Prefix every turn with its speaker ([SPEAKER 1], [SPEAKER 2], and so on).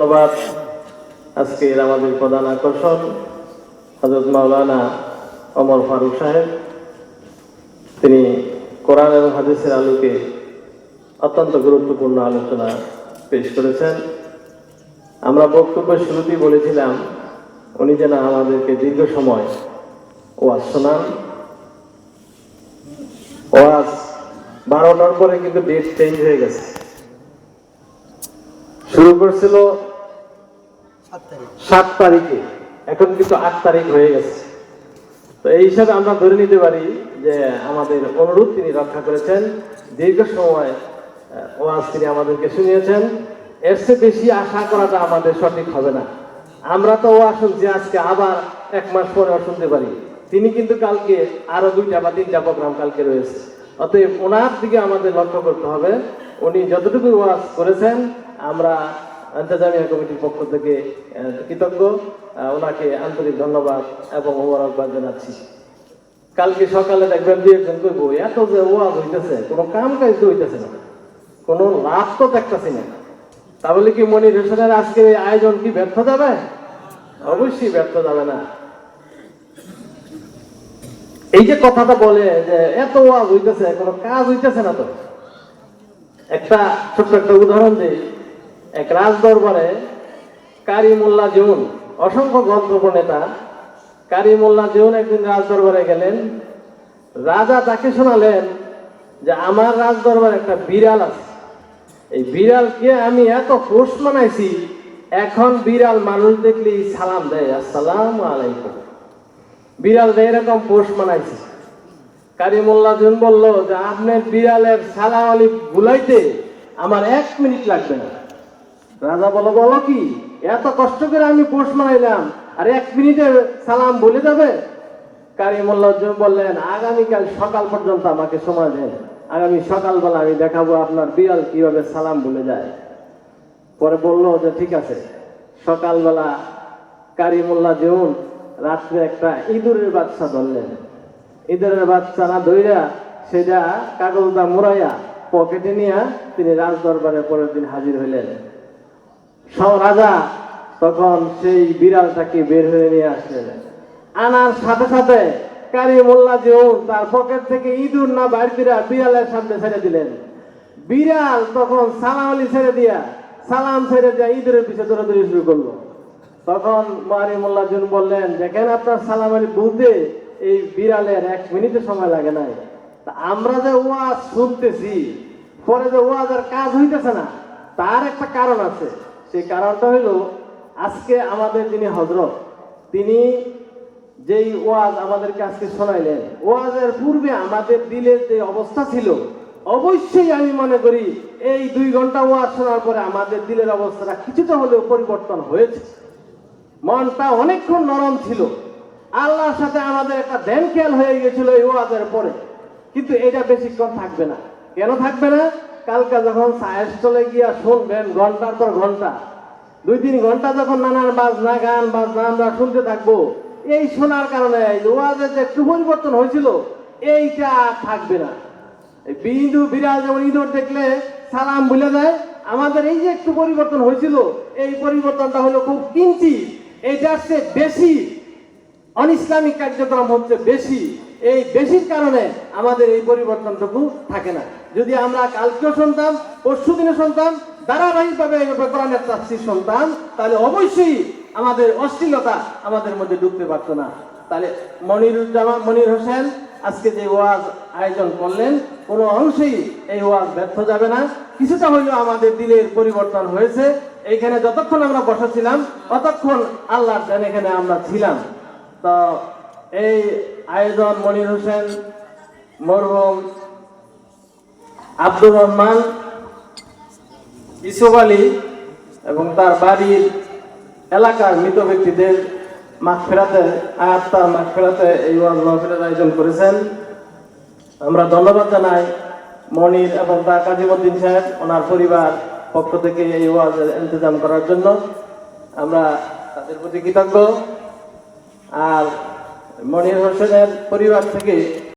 [SPEAKER 1] ধন্যবাদ। আজকের আমাদের প্রধান আকর্ষণ হজরত মাওলানা অমর ফারুক সাহেব। তিনি কোরআন এবং হাদিসের আলোকে অত্যন্ত গুরুত্বপূর্ণ আলোচনা পেশ করেছেন। আমরা বক্তব্যের শুরুতেই বলেছিলাম, উনি যেন আমাদেরকে দীর্ঘ সময় ওয়াজ শোনান। ওয়াজ বারোটার পরে কিন্তু ডেট চেঞ্জ হয়ে গেছে। শুরু করছিল সাত তারিখে। এখন কিন্তু আট তারিখ হয়ে গেছে। তো এই হিসাবে আমরা ধরে নিতে পারি যে আমাদের অনুরোধ তিনি রক্ষা করেছেন। দীর্ঘ সময় ওয়াজ তিনি আমাদেরকে শুনিয়েছেন। এর চেয়ে বেশি আশা করাটা আমাদের সঠিক হবে না। আমরা তো ওয়াজ শুনছি, আজকে আবার এক মাস পরে শুনতে পারি। তিনি কিন্তু কালকে আরও দুইটা বা তিনটা প্রোগ্রাম কালকে রয়েছে। অতএব ওনার দিকে আমাদের লক্ষ্য করতে হবে। উনি যতটুকু ওয়াজ করেছেন, আমরা আন্তর্জামিয়া কমিটির পক্ষ থেকে কৃতজ্ঞ। ওনাকে আন্তরিক ধন্যবাদ এবং মোবারকবাদ জানাচ্ছি। কালকে সকালে দেখবেন দুই একজন কইব, এত যে ওয়াজ হইতেছে, কোনো কাম কাজ তো হইতেছে না। কোনো লাভ তো দেখতেছি না। তাহলে কি মনির হোসেনের আজকের এই আয়োজন কি ব্যর্থ যাবে? অবশ্যই ব্যর্থ যাবে না। এই যে কথাটা বলে যে এত ওয়াজ হইতেছে, কোনো কাজ হইতেছে না তো। একটা ছোট্ট একটা উদাহরণ দিই। এক রাজ দরবারে কারি মোল্লা জুন, অসংখ্য গল্প নেতা কারি মোল্লা জুন একদিন রাজ দরবারে গেলেন। রাজা তাকে শোনালেন যে, আমার রাজ দরবারে একটা বিড়াল আছে। এই বিড়ালকে আমি এত পোষ মানাইছি, এখন বিড়াল মানুষ দেখলেই সালাম দেয়, আসসালাম আলাইকুম। বিড়াল দেয় এরকম পোষ মানাইছে। কারিমুল্লাহ জুন বলল যে, আপনার বিড়ালের সালাম আলি বুলাইতে আমার এক মিনিট লাগবে না। রাজা বলো বলো কি, এত কষ্ট করে আমি পোষ মানাইলাম, আর এক মিনিটে সালাম বলে যাবে? কারিমুল্লাহ জুন বললেন, আগামীকাল সকাল পর্যন্ত আমাকে সময় দেন। আগামী সকালবেলা আমি দেখাবো আপনার বিড়াল কীভাবে সালাম বলে যায়। পরে বলল, যে ঠিক আছে, সকালবেলা কারিমুল্লাহ জুন রাত্রে একটা ইঁদুরের বাচ্চা ধরলেন। ইঁদুরের বাচ্চা না ধইরা সেটা কাগজটা মুড়াইয়া পকেটে নিয়ে তিনি রাজ দরবারে পরের দিন হাজির হইলেন। রাজা তখন সেই বিড়ালটাকে বের হয়ে নিয়ে আসলেন আনার সাথে সাথে কারি মোল্লা জেউন তার পকেট থেকে ইঁদুর না দিরা বিড়ালের সামনে ছেড়ে দিলেন। বিড়াল তখন সালাম আলী ছেড়ে দিয়া, সালাম ছেড়ে দিয়া ইঁদুরের পিছিয়ে দৌড়াদৌড়ি শুরু করল। তখন মারি মোল্লা জুন বললেন, দেখেন আপনার সালাম আলী বলতে এই বিড়ালের এক মিনিটে সময় লাগে নাই। আমরা যে ওয়াজ শুনতেছি, পরে যে ওয়াজের কাজ হইতেছে না, তার একটা কারণ আছে। সেই কারণটা হইল, আজকে আমাদের যিনি হজরত তিনি যেই ওয়াজ আমাদেরকে আজকে শোনাইলেন, ওয়াজের পূর্বে আমাদের দিলের যে অবস্থা ছিল, অবশ্যই আমি মনে করি এই দুই ঘণ্টা ওয়াজ শোনার পরে আমাদের দিলের অবস্থাটা কিছুটা হলেও পরিবর্তন হয়েছে। মনটা অনেকক্ষণ নরম ছিল। আল্লাহর সাথে আমাদের একটা ধ্যান খেয়াল হয়ে গেছিল এই ওয়াজের পরে। কিন্তু এটা বেশিক্ষণ থাকবে না। কেন থাকবে না? কালকে যখন সায়েস চলে গিয়া শুনবেন, ঘণ্টার পর ঘণ্টা, দুই তিন ঘণ্টা যখন নানান বাজনা গান বাজনা আমরা শুনতে থাকব, এই শোনার কারণে ওয়াজের যে একটু পরিবর্তন হয়েছিল, এইটা থাকবে না। বিন্দু বিড়াল যেমন ইঁদুর দেখলে সালাম ভুলে যায়, আমাদের এই যে একটু পরিবর্তন হয়েছিল, এই পরিবর্তনটা হলো খুব কিঞ্চি এইটার চেয়ে বেশি, অনিসলামিক কার্যক্রম হচ্ছে বেশি। এই বেশির কারণে আমাদের এই পরিবর্তনটুকু থাকে না। যদি আমরা কালকেও শুনতাম পরশু দিনে শুনতাম, ধারাবাহিকভাবে কোরআনের তাফসীর শুনতাম, তাহলে অবশ্যই আমাদের অশ্লীলতা আমাদের মধ্যে ঢুকতে পারতো না। তাহলে মনিরুজ্জামান, মনির হোসেন আজকে যে ওয়াজ আয়োজন করলেন, কোনো অংশেই এই ওয়াজ ব্যর্থ যাবে না। কিছুটা হইলেও আমাদের দিলের পরিবর্তন হয়েছে। এইখানে যতক্ষণ আমরা বসেছিলাম, ততক্ষণ আল্লাহর দেন এখানে আমরা ছিলাম। তো এই আয়োজন মনির হোসেন, মরহুম আব্দুর রহমান, ইসুফ আলী এবং তার বাড়ির এলাকার মৃত ব্যক্তিদের মাঠ ফেরাতে আত্মার মাঠ ফেরাতে এই ওয়াজ আয়োজন করেছেন। আমরা ধন্যবাদ জানাই মনির এবং তার কাজিমুদ্দিন সাহেব, ওনার পরিবার পক্ষ থেকে এই ওয়াজের ইন্তজাম করার জন্য। আমরা তাদের প্রতি কৃতজ্ঞ। আর মনির হোসেনের পরিবার থেকে